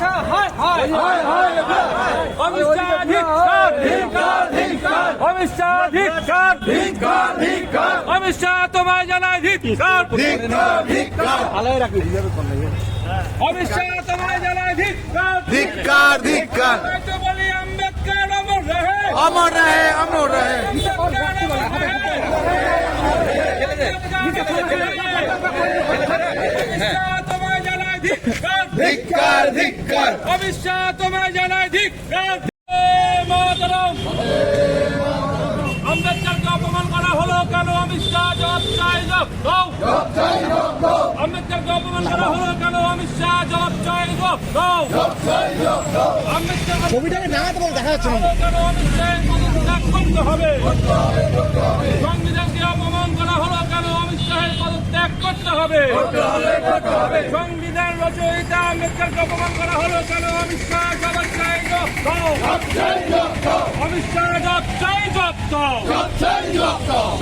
আচ্ছা হায় হায় হায় হায় অমিত শাহ ধিক্কার ধিক্কার ধিক্কার অমিত শাহ ধিক্কার ধিক্কার ধিক্কার অমিত শাহ তোমায় জানাই ধিক্কার অমিত শাহ তোমায় জানাই ধিক্কার ধিক্কার ধিক্কার তাই তো বলি আম্বেদকর অমর রহে অমর রহে অমর রহে তোমায় জানাই ধিক্কার ধিক্কার ধিক্কার অমিত শাহ তোমায় জানাই ধিক্কার মাতরম আম্বেদকরকে অপমান করা হলো কেন অমিত শাহ জবাব চাই দাও আম্বেদকরকে অপমান করা হলো কেন অমিত শাহ জবাব চাই দাও আম্বেদকর ছবিটাকে বলে দেখা যাচ্ছে না। কেন অমিত পদত্যাগ হবে সংবিধানকে অপমান করা হলো কেন অমিত শাহের পদত্যাগ করতে হবে। সংবিধান রচয়িতা আম্বেদকরকে অপমান করা হলো কেন? অমিত শাহ চাই জবাব দাও। অমিত শাহ জবাব চাই জবাব দাও।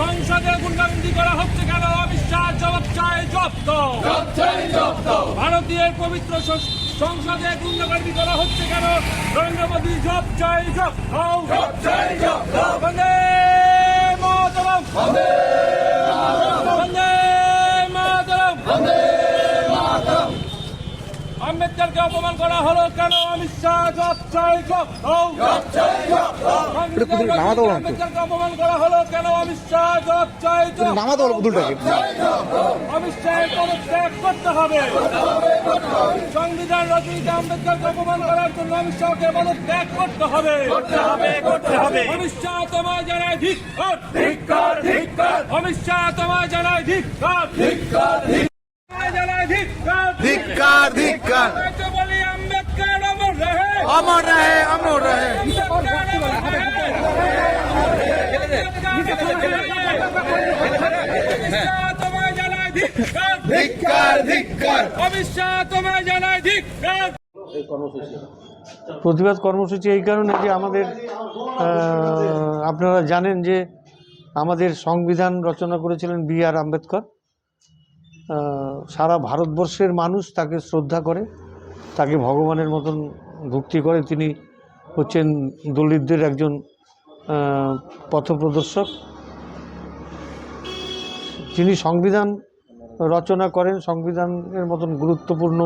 সংসদে গুন্ডাবন্দি করা হচ্ছে কেন? অমিত শাহ জবাব চাই দাও। ভারতীয় পবিত্র সংসদে গুন্ডাবন্দি করা হচ্ছে কেন? নরেন্দ্র মোদী জব চাই জব দাও। বন্দে মাতরম। বন্দে মাতরম। আম্বেদকরকে অপমান করা হলো কেন? অমিত শাহ জব চাই জব। আম্বেদকরকে অপমান করা হলো কেন? অমিত শাহ জব চাই জব নামাতে বলো পুতুলটাকে। অমিত শাহের পদত্যাগ করতে হবে। সংবিধান রচয়িতা আম্বেদকরকে অপমান করার জন্য অমিত শাহকে পদত্যাগ করতে হবে। করতে হবে করতে হবে। অমিত শাহ তোমায় জানায় অমিত শাহ জানায় তোমায় জানায় ধিক্কার ধিক্কার ধিক্কার। তাই তো বলি আম্বেদকর অমর রহে। অমর রহে অমর রহে। তোমায় জানায় ধিক্কার ধিক্কার। ধিক্কার অমিত শাহ তোমায় জানায় ধিক্কার প্রতিবাদ কর্মসূচি এই কারণে যে আমাদের আপনারা জানেন যে আমাদের সংবিধান রচনা করেছিলেন বি আর আম্বেদকর। সারা ভারতবর্ষের মানুষ তাকে শ্রদ্ধা করে, তাকে ভগবানের মতন ভক্তি করে। তিনি হচ্ছেন দলিতদের একজন পথপ্রদর্শক। যিনি সংবিধান রচনা করেন, সংবিধানের মতন গুরুত্বপূর্ণ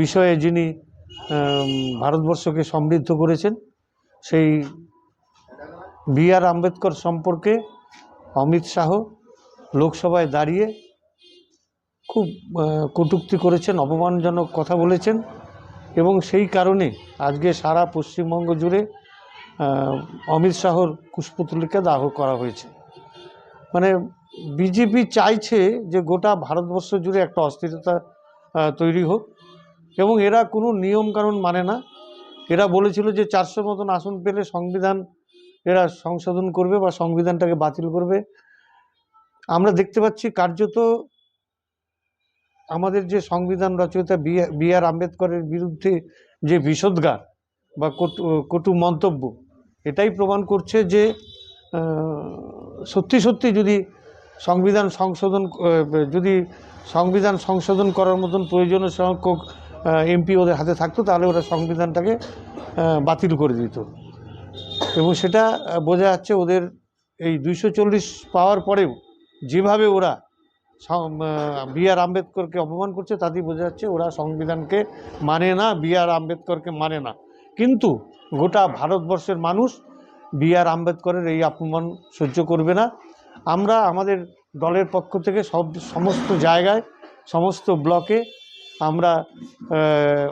বিষয়ে যিনি ভারতবর্ষকে সমৃদ্ধ করেছেন, সেই বি আর আম্বেদকর সম্পর্কে অমিত শাহ লোকসভায় দাঁড়িয়ে খুব কটূক্তি করেছেন, অপমানজনক কথা বলেছেন এবং সেই কারণে আজকে সারা পশ্চিমবঙ্গ জুড়ে অমিত শাহর কুশপুতলিকা দাহ করা হয়েছে। মানে বিজেপি চাইছে যে গোটা ভারতবর্ষ জুড়ে একটা অস্থিরতা তৈরি হোক এবং এরা কোনো নিয়মকানুন মানে না। এরা বলেছিল যে চারশো মতন আসন পেলে সংবিধান এরা সংশোধন করবে বা সংবিধানটাকে বাতিল করবে। আমরা দেখতে পাচ্ছি কার্যত আমাদের যে সংবিধান রচয়িতা বি আর আম্বেদকরের বিরুদ্ধে যে বিষোদ্গার বা কটু কটু মন্তব্য, এটাই প্রমাণ করছে যে সত্যি সত্যি যদি সংবিধান সংশোধন যদি সংবিধান সংশোধন করার মতন প্রয়োজনীয় সংখ্যক এমপি ওদের হাতে থাকতো, তাহলে ওরা সংবিধানটাকে বাতিল করে দিত। এবং সেটা বোঝা যাচ্ছে ওদের এই দুইশো চল্লিশ পাওয়ার পরেও যেভাবে ওরা বি আর আম্বেদকরকে অপমান করছে, তাতেই বোঝা যাচ্ছে ওরা সংবিধানকে মানে না, বি আর আম্বেদকরকে মানে না। কিন্তু গোটা ভারতবর্ষের মানুষ বি আর আম্বেদকরের এই অপমান সহ্য করবে না। আমরা আমাদের দলের পক্ষ থেকে সব, সমস্ত জায়গায়, সমস্ত ব্লকে আমরা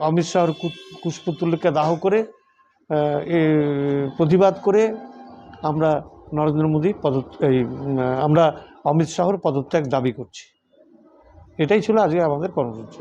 অমিত শাহর কু- কুশপুতুল্যকে দাহ করে প্রতিবাদ করে আমরা নরেন্দ্র মোদী পদ এই আমরা অমিত শাহর পদত্যাগ দাবি করছি। এটাই ছিল আজকে আমাদের কর্মসূচি।